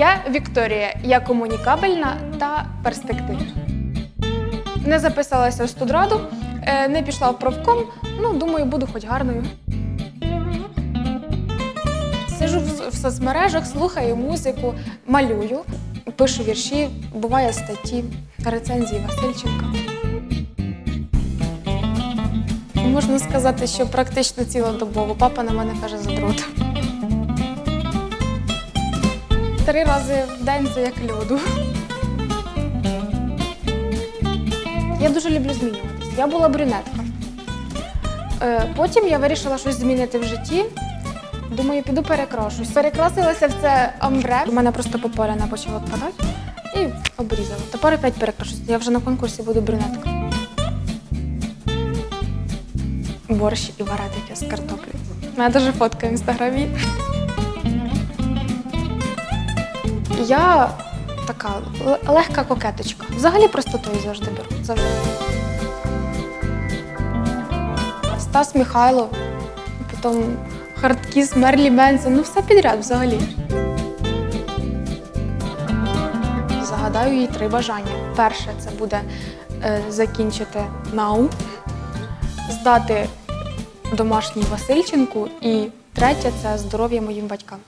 Я Вікторія, я комунікабельна та перспективна. Не записалася в студраду, е, не пішла в профком. Ну, думаю, буду хоч гарною. Сижу в, соцмережах, слухаю музику, малюю, пишу вірші, буває статті, рецензії Васильченка. Можна сказати, що практично цілодобово. Папа на мене каже за задрот. Три рази в день це як льоду. Я дуже люблю змінюватися. Я була брюнетка. Е, Потім я вирішила щось змінити в житті. Думаю, піду перекрашусь. Перекрасилася в це амбре. У мене просто попаляна почала впадати і обрізала. Тепер опять перекрашусь. Я вже на конкурсі буду брюнетка. Борщ і варетики з картоплею. У мене дуже фотка в інстаграмі. Я така легка кокеточка. Взагалі простотою завжди беру. Завжди. Стас Михайлов, потім Хардкіс, Мерлі Менсон, ну все підряд взагалі. Загадаю їй три бажання. Перше це буде е, закінчити НАУ, здати домашній Васильченку, і третє це здоров'я моїм батькам.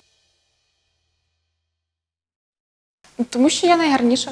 Тому що я найгарніша.